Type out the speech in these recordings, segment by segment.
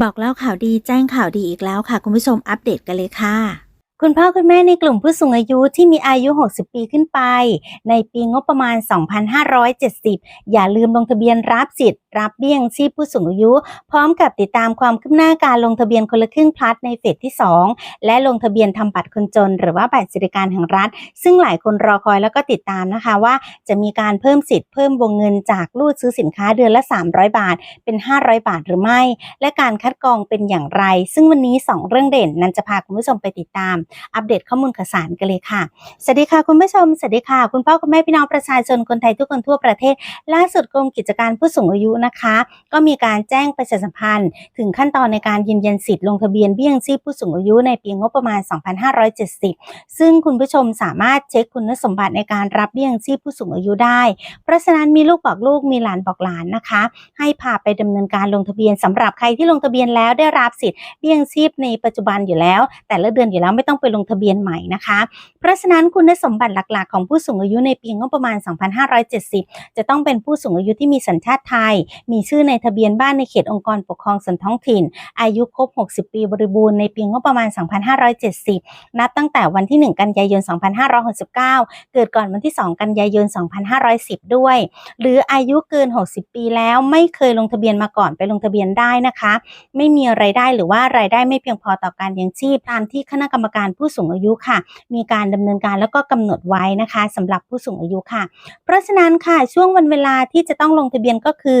บอกเล่าข่าวดีแจ้งข่าวดีอีกแล้วค่ะ คุณผู้ชมอัปเดตกันเลยค่ะ คุณพ่อคุณแม่ในกลุ่มผู้สูงอายุที่มีอายุ 60 ปีขึ้นไป ในปีงบประมาณ 2570 อย่าลืมลงทะเบียนรับสิทธิ์ รับเบี้ยงชีพผู้สูงอายุ พร้อมกับติดตามความคืบหน้าการลงทะเบียนคนละครึ่งพลัดในเฟสที่ 2 และลงทะเบียนทำบัตรคนจน หรือว่าบัตรสวัสดิการแห่งรัฐ ซึ่งหลายคนรอคอยแล้วก็ติดตามนะคะว่า จะมีการเพิ่มสิทธิ์เพิ่มวงเงินจากรูดซื้อสินค้าเดือนละ 300 บาท เป็น 500 บาทหรือไม่ และการคัดกรองเป็นอย่างไร ซึ่งวันนี้ 2 เรื่องเด่นนันจะพาคุณผู้ชมไปติดตาม อัปเดตข้อมูลข่าวสารกันเลยค่ะสวัสดีค่ะคุณผู้ชมสวัสดีค่ะ คุณพ่อคุณแม่พี่น้องประชาชนคนไทยทุกคนทั่วประเทศ ล่าสุดกรมกิจการผู้สูงอายุนะคะ ก็มีการแจ้งประชาสัมพันธ์ ถึงขั้นตอนในการยืนยันสิทธิ์ลงทะเบียนเบี้ยยังชีพผู้สูงอายุในปีงบประมาณ 2570 ซึ่งคุณผู้ชมสามารถเช็คคุณสมบัติในการรับเบี้ยยังชีพผู้สูงอายุได้ เพราะฉะนั้นมีลูกบอกลูกมีหลานบอกหลานนะคะ ให้พาไปดำเนินการลงทะเบียนสำหรับใครที่ลงทะเบียนแล้วได้รับสิทธิ์เบี้ยยังชีพในปัจจุบันอยู่แล้ว แต่ละเดือนอยู่แล้วไม่ต้องไปลงทะเบียนใหม่นะคะ เพราะฉะนั้นคุณสมบัติหลักๆ ของผู้สูงอายุในปีงบประมาณ 2570 จะต้องเป็นผู้สูงอายุที่มีสัญชาติไทยมีชื่อในทะเบียนบ้านในเขตองค์กรปกครองส่วนท้องถิ่น อายุครบ 60 ปีบริบูรณ์ในปีงบประมาณ 2570 นับตั้งแต่วันที่ 1 กันยายน 2569 เกิดก่อนวันที่ 2 กันยายน 2510 ด้วย หรืออายุเกิน 60 ปีแล้วไม่เคยลงทะเบียนมาก่อนไปลงทะเบียนได้นะคะ ไม่มีไรายได้หรือว่ารายได้ไม่เพียงพอต่อการเลี้ยงชีพตามที่คณะกรรมการผู้สูงอายุค่ะ มีการดำเนินการแล้วก็กำหนดไว้นะคะสำหรับผู้สูงอายุค่ะ เพราะฉะนั้นค่ะช่วงวันเวลาที่จะต้องลงทะเบียนก็คือ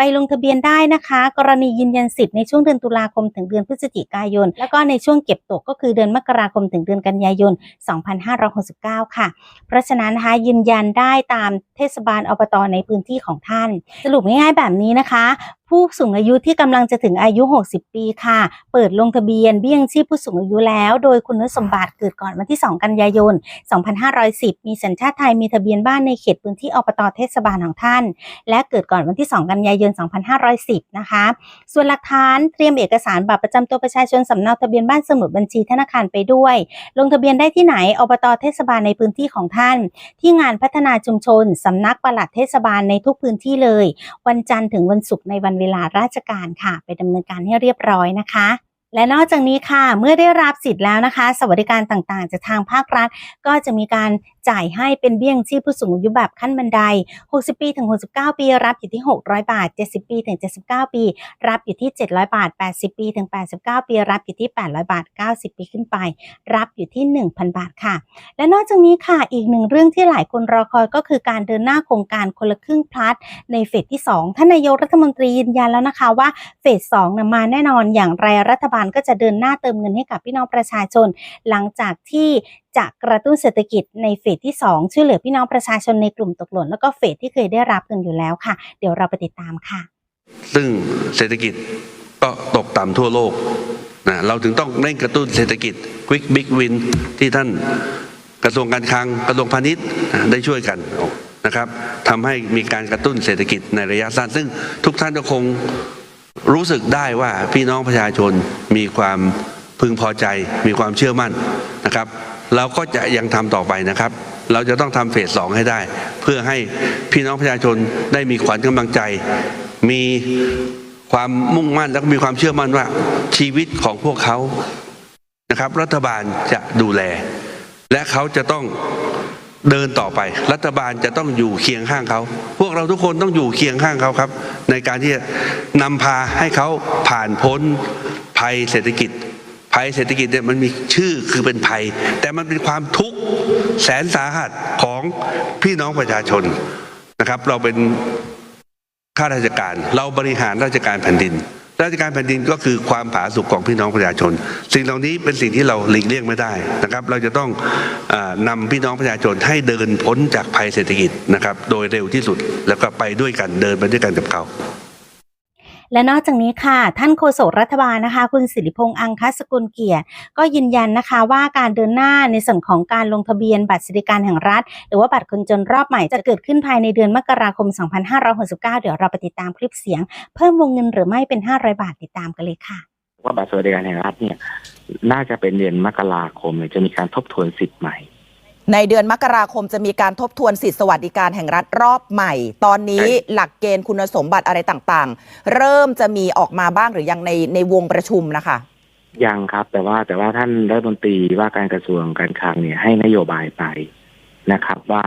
ไปลงทะเบียนได้นะคะ กรณียืนยันสิทธิ์ในช่วงเดือนตุลาคมถึงเดือนพฤศจิกายน แล้วก็ในช่วงเก็บตกก็คือเดือนมกราคมถึงเดือนกันยายน 2569 ค่ะ เพราะฉะนั้นนะคะยืนยันได้ตามเทศบาลอบตในพื้นที่ของท่าน สรุปง่ายๆแบบนี้นะคะผู้สูงอายุที่กำลังจะถึงอายุ 60 ปีค่ะ เปิดลงทะเบียนเบี้ยงชีพผู้สูงอายุแล้ว โดยคุณสมบัติเกิดก่อนวันที่ 2 กันยายน 2510 มีสัญชาติไทยมีทะเบียนบ้านในเขตพื้นที่อบตเทศบาลของท่าน และเกิดก่อนวันที่ 2 กันยายน2510 นะคะ ส่วนหลักฐานเตรียมเอกสารบัตรประจำตัวประชาชนสำเนาทะเบียนบ้านสมุดบัญชีธนาคารไปด้วย ลงทะเบียนได้ที่ไหนอบตเทศบาลในพื้นที่ของท่าน ที่งานพัฒนาชุมชนสำนักปลัดเทศบาลในทุกพื้นที่เลย วันจันทร์ถึงวันศุกร์ในวันเวลาราชการค่ะ ไปดำเนินการให้เรียบร้อยนะคะและนอกจากนี้ค่ะ เมื่อได้รับสิทธิ์แล้วนะคะ สวัสดิการต่างๆ จากทางภาครัฐ ก็จะมีการ จ่ายให้เป็นเบี้ยงชีพผู้สูงอายุแบบขั้นบันได 60 ปีถึง 69 ปี รับอยู่ที่ 600 บาท 70 ปีถึง 79 ปี รับอยู่ที่ 700 บาท 80 ปีถึง 89 ปี รับอยู่ที่ 800 บาท 90 ปีขึ้นไป รับอยู่ที่ 1,000 บาทค่ะ และนอกจากนี้ค่ะ อีกหนึ่งเรื่องที่หลายคนรอคอยก็คือการเดินหน้าโครงการคนละครึ่งพลัดในเฟสที่ 2 ท่านนายกรัฐมนตรียืนยันแล้วนะคะว่าเฟส2นะมาแน่นอนอย่างไรรัฐบาลก็จะเดินหน้าเติมเงินให้กับพี่น้องประชาชน หลังจากที่จะกระตุ้นเศรษฐกิจในเฟสที่ 2 ช่วยเหลือพี่น้องประชาชนในกลุ่มตกหล่น แล้วก็เฟสที่เคยได้รับกันอยู่แล้วค่ะ เดี๋ยวเราไปติดตามค่ะ ซึ่งเศรษฐกิจก็ตกต่ำทั่วโลกนะเราถึงต้องเร่งกระตุ้นเศรษฐกิจ Quick Big Win ที่ท่านกระทรวงการคลังกระทรวงพาณิชย์ได้ช่วยกันนะครับทำให้มีการกระตุ้นเศรษฐกิจในระยะสั้น ซึ่งทุกท่านก็คงรู้สึกได้ว่าพี่น้องประชาชนมีความพึงพอใจมีความเชื่อมั่นนะครับ เราก็จะยังทำต่อไปนะครับ เราจะต้องทำเฟสสองให้ได้ เพื่อให้พี่น้องประชาชนได้มีขวัญกำลังใจ มีความมุ่งมั่นและมีความเชื่อมั่นว่าชีวิตของพวกเขานะครับ รัฐบาลจะดูแล และเขาจะต้องเดินต่อไป รัฐบาลจะต้องอยู่เคียงข้างเขา พวกเราทุกคนต้องอยู่เคียงข้างเขาครับ ในการที่จะนำพาให้เขาผ่านพ้นภัยเศรษฐกิจ ภัยเศรษฐกิจเนี่ยมันมีชื่อคือเป็นภัย แต่มันเป็นความทุกข์แสนสาหัสของพี่น้องประชาชนนะครับ เราเป็นข้าราชการ เราบริหารราชการแผ่นดิน ราชการแผ่นดินก็คือความผาสุกของพี่น้องประชาชน สิ่งเหล่านี้เป็นสิ่งที่เราหลีกเลี่ยงไม่ได้นะครับ เราจะต้องอานำพี่น้องประชาชนให้เดินพ้นจากภัยเศรษฐกิจนะครับ โดยเร็วที่สุดแล้วก็ไปด้วยกันเดินไปด้วยกันกับเขา และนอกจากนี้ค่ะ ท่านโฆษกรัฐบาลนะคะ คุณสิริพงษ์อังคสกุลเกียรติ ก็ยืนยันนะคะว่าการเดินหน้าในส่วนของการลงทะเบียนบัตรสวัสดิการแห่งรัฐ หรือว่าบัตรคนจนรอบใหม่จะเกิดขึ้นภายในเดือนมกราคม 2569 เดี๋ยวเราไปติดตามคลิปเสียง เพิ่มวงเงินหรือไม่เป็น 500 บาทติดตามกันเลยค่ะ ว่าบัตรสวัสดิการแห่งรัฐเนี่ยน่าจะเป็นเดือนมกราคมเนี่ยจะมีการทบทวนสิทธิ์ใหม่ ในเดือนมกราคมจะมีการทบทวนสิทธิสวัสดิการแห่งรัฐรอบใหม่ ตอนนี้ใช่หลักเกณฑ์คุณสมบัติอะไรต่างๆ เริ่มจะมีออกมาบ้างหรือยังในในวงประชุมนะคะ ยังครับ แต่ว่าแต่ว่าท่านรัฐมนตรีว่าการกระทรวงการคลังเนี่ยให้นโยบายไปนะครับ ว่า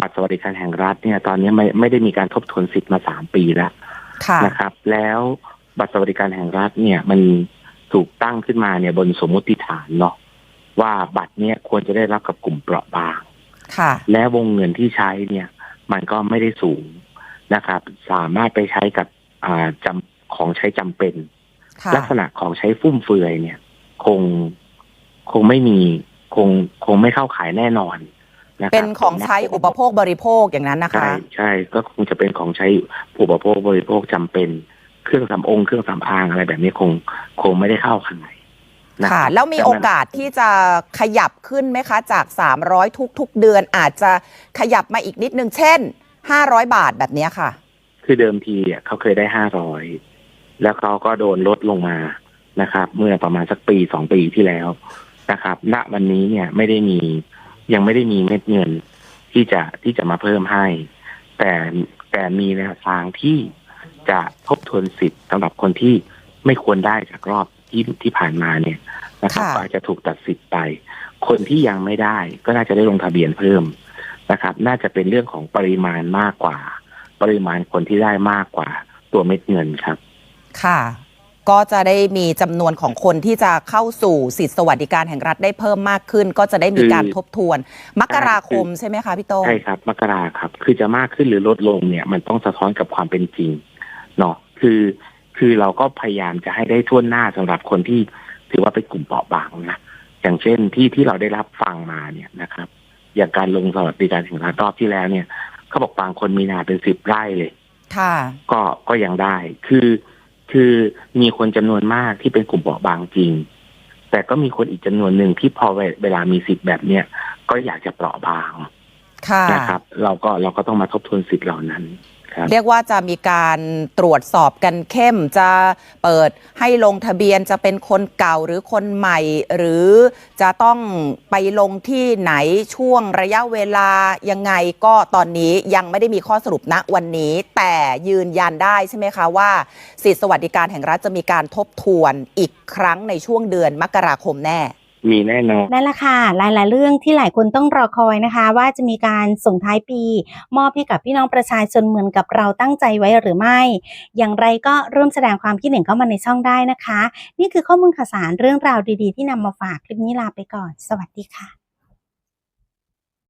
บัตรสวัสดิการแห่งรัฐเนี่ย ตอนนี้ไม่ไม่ได้มีการทบทวนสิทธิ์มาสามปีแล้วค่ะนะครับ แล้วบัตรสวัสดิการแห่งรัฐเนี่ยมันถูกตั้งขึ้นมาเนี่ยบนสมมุติฐานเนาะ ว่าบัตรเนี่ยควรจะได้รับกับกลุ่มเปราะบางค่ะ และวงเงินที่ใช้เนี่ย มันก็ไม่ได้สูงนะครับ สามารถไปใช้กับอ่าจำของใช้จำเป็นค่ะลักษณะของใช้ฟุ่มเฟือยเนี่ย คงคงไม่มีคงคงไม่เข้าขายแน่นอนนะครับเป็นของใช้อุปโภคบริโภคอย่างนั้นนะคะ ใช่ใช่ก็คงจะเป็นของใช้อุปโภคบริโภคจำเป็น เครื่องสำองเครื่องสำอางอะไรแบบนี้คงคงไม่ได้เข้าข้างในนะ ค่ะรับแล้วมีโอกาสที่จะขยับขึ้นไหมคะ จาก 300 ทุก ๆ เดือนอาจจะขยับมาอีกนิดนึง เช่น 500 บาทแบบเนี้ยค่ะ คือเดิมทีอะเขาเคยได้ห้าร้อยแล้วเขาก็โดนลดลงมานะครับ เมื่อประมาณสักปีสองปีที่แล้วนะครับ ณวันนี้เนี่ยไม่ได้มียังไม่ได้มีเม็ดเงินที่จะที่จะมาเพิ่มให้ แต่แต่มีแนวทางที่จะทบทวนสิทธิ์สำหรับคนที่ไม่ควรได้จากรอบ ที่ที่ผ่านมาเนี่ยนะครับค่ะก็อาจจะถูกตัดสิทธิ์ไป คนที่ยังไม่ได้ก็น่าจะได้ลงทะเบียนเพิ่มนะครับ น่าจะเป็นเรื่องของปริมาณมากกว่า ปริมาณคนที่ได้มากกว่า ตัวเม็ดเงินครับ ค่ะ ก็จะได้มีจำนวนของคนที่จะเข้าสู่สิทธิสวัสดิการแห่งรัฐได้เพิ่มมากขึ้น ก็จะได้มีการทบทวน มกราคมใช่ไหมคะพี่โต้งใช่ครับ มกราครับ คือจะมากขึ้นหรือลดลงเนี่ย มันต้องสะท้อนกับความเป็นจริงเนาะคือ คือเราก็พยายามจะให้ได้ทั่วหน้าสำหรับคนที่ถือว่าเป็นกลุ่มเปราะบางนะอย่างเช่นที่ที่เราได้รับฟังมาเนี่ยนะครับ อย่างการลงสวัสดิการแห่งรัฐรอบที่แล้วเนี่ยเขาบอกบางคนมีนาเป็นสิบไร่เลย ค่ะ ก็ก็ยังได้ คือคือมีคนจำนวนมากที่เป็นกลุ่มเปราะบางจริง แต่ก็มีคนอีกจำนวนหนึ่งที่พอเวลามีสิทธิ์แบบเนี้ยก็อยากจะเปราะบางค่ะนะครับ เราก็เราก็ต้องมาทบทวนสิทธิ์เหล่านั้นครับ เรียกว่าจะมีการตรวจสอบกันเข้มจะเปิดให้ลงทะเบียนจะเป็นคนเก่าหรือคนใหม่ หรือจะต้องไปลงที่ไหนช่วงระยะเวลายังไงก็ตอนนี้ยังไม่ได้มีข้อสรุปณวันนี้ แต่ยืนยันได้ใช่ไหมคะว่า สิทธิสวัสดิการแห่งรัฐจะมีการทบทวนอีกครั้งในช่วงเดือนมกราคมแน่ มีแน่นอนนั่นแหละค่ะ หลาย ๆ เรื่องที่หลายคนต้องรอคอยนะคะ ว่าจะมีการส่งท้ายปี มอบให้กับพี่น้องประชาชนเหมือนกับเราตั้งใจไว้หรือไม่ อย่างไรก็ร่วมแสดงความคิดเห็นเข้ามาในช่องได้นะคะ นี่คือข้อมูลข่าวสารเรื่องราวดี ๆ ที่นำมาฝากคลิปนี้ลาไปก่อน สวัสดีค่ะ